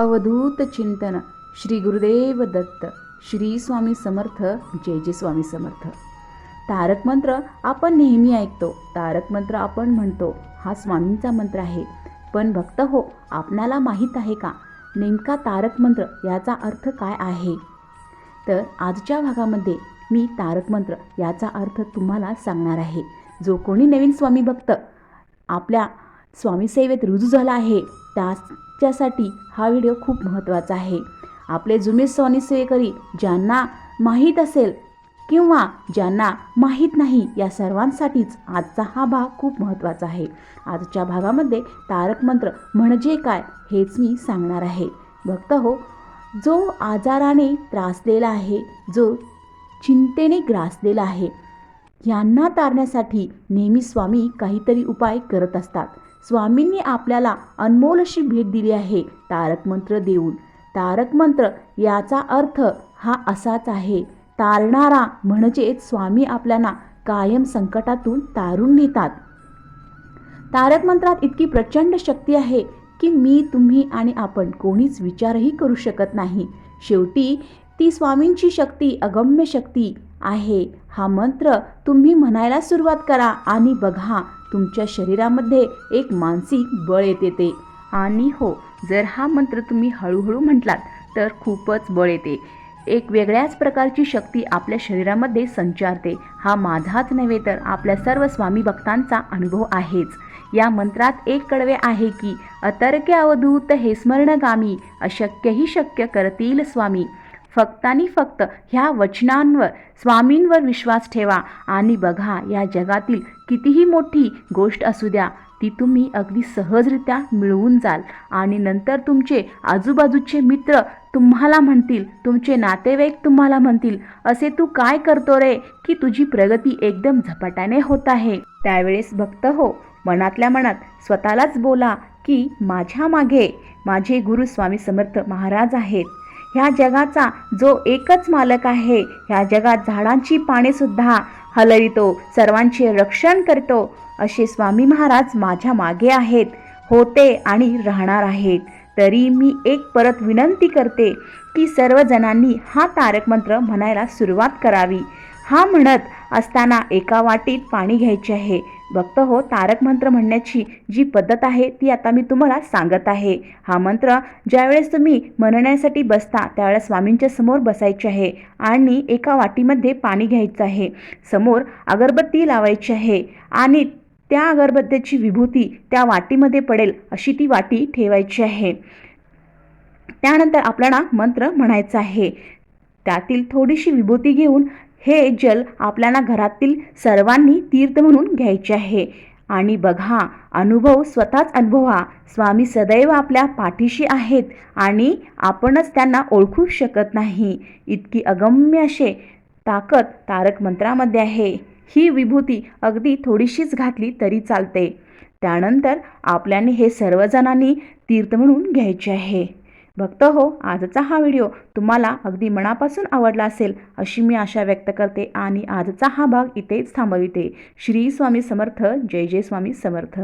अवधूत चिंतन श्री गुरुदेव दत्त श्री स्वामी समर्थ जय जय स्वामी समर्थ. तारक मंत्र आपण नेहमी ऐकतो तारक मंत्र आपण म्हणतो हा स्वामींचा मंत्र आहे. पण भक्त हो आपणाला माहीत आहे का? नेमका तारक मंत्र याचा अर्थ काय आहे? तर आजच्या भागामध्ये मी तारक मंत्र याचा अर्थ तुम्हाला सांगणार आहे. जो कोणी नवीन स्वामी भक्त आपल्या स्वामीसेवेत रुजू झाला आहे त्याच्यासाठी हा व्हिडिओ खूप महत्त्वाचा आहे. आपले जुने स्वामी सेवेकरी ज्यांना माहीत असेल किंवा ज्यांना माहीत नाही या सर्वांसाठीच आजचा हा भाग खूप महत्त्वाचा आहे. आजच्या भागामध्ये तारक मंत्र म्हणजे काय हेच मी सांगणार आहे. भक्त हो जो आजाराने त्रासलेला आहे जो चिंतेने ग्रासलेला आहे यांना तारण्यासाठी नेहमी स्वामी काहीतरी उपाय करत असतात. स्वामींनी आपल्याला अनमोल अशी भेट दिली आहे तारक मंत्र देऊन. तारक मंत्र याचा अर्थ हा असाच आहे तारणारा म्हणजेच स्वामी आपल्याला कायम संकटातून तारून नेतात. तारक मंत्रात इतकी प्रचंड शक्ती आहे की मी तुम्ही आणि आपण कोणीच विचारही करू शकत नाही. शेवटी ती स्वामींची शक्ती अगम्य शक्ती आहे. हा मंत्र तुम्ही म्हणायला सुरुवात करा आणि बघा तुमच्या शरीरामध्ये एक मानसिक बळ येते. ते आणि हो जर हा मंत्र तुम्ही हळूहळू म्हटलात तर खूपच बळ येते. एक वेगळ्याच प्रकारची शक्ती आपल्या शरीरामध्ये संचारते. हा माझाच नव्हे तर आपल्या सर्व स्वामी भक्तांचा अनुभव आहेच. या मंत्रात एक कडवे आहे की अतर्क्य अवधूत हे स्मरणगामी अशक्यही शक्य करतील स्वामी. फक्त आणि फक्त ह्या वचनांवर स्वामींवर विश्वास ठेवा. आणि बघा या जगातील कितीही मोठी गोष्ट असू द्या ती तुम्ही अगदी सहजरित्या मिळवून जाल. आणि नंतर तुमचे आजूबाजूचे मित्र तुम्हाला म्हणतील तुमचे नातेवाईक तुम्हाला म्हणतील असे तू काय करतो रे की तुझी प्रगती एकदम झपाट्याने होत आहे? त्यावेळेस भक्त हो मनातल्या मनात स्वतःलाच बोला की माझ्या मागे माझे गुरु स्वामी समर्थ महाराज आहेत. ह्या जगाचा जो एकच मालक आहे ह्या जगात झाडांची पानेसुद्धा हलवितो सर्वांचे रक्षण करतो असे स्वामी महाराज माझ्या मागे आहेत होते आणि राहणार आहेत. तरी मी एक परत विनंती करते की सर्वजणांनी हा तारक मंत्र म्हणायला सुरुवात करावी. हा म्हणत असताना एका वाटीत पाणी घ्यायचे आहे. भक्त हो तारक मंत्र म्हणण्याची जी पद्धत आहे ती आता मी तुम्हाला सांगत आहे. हा मंत्र ज्यावेळेस तुम्ही म्हणण्यासाठी बसता त्यावेळेस स्वामींच्या समोर बसायचे आहे आणि एका वाटीमध्ये पाणी घ्यायचं आहे. समोर अगरबत्ती लावायची आहे आणि त्या अगरबत्तीची विभूती त्या वाटीमध्ये पडेल अशी ती वाटी ठेवायची आहे. त्यानंतर आपल्याला मंत्र म्हणायचा आहे. त्यातील थोडीशी विभूती घेऊन हे जल आपल्याला घरातील सर्वांनी तीर्थ म्हणून घ्यायचे आहे. आणि बघा अनुभव स्वतःच अनुभवा. स्वामी सदैव आपल्या पाठीशी आहेत आणि आपणच त्यांना ओळखू शकत नाही. इतकी अगम्य असे ताकद तारक मंत्रामध्ये आहे. ही विभूती अगदी थोडीशीच घातली तरी चालते. त्यानंतर आपल्याने हे सर्वजणांनी तीर्थ म्हणून घ्यायचे आहे. भक्त हो आजचा हा व्हिडिओ तुम्हाला अगदी मनापासून आवडला असेल अशी मी आशा व्यक्त करते आणि आजचा हा भाग इथेच थांबविते. श्री स्वामी समर्थ जय जय स्वामी समर्थ.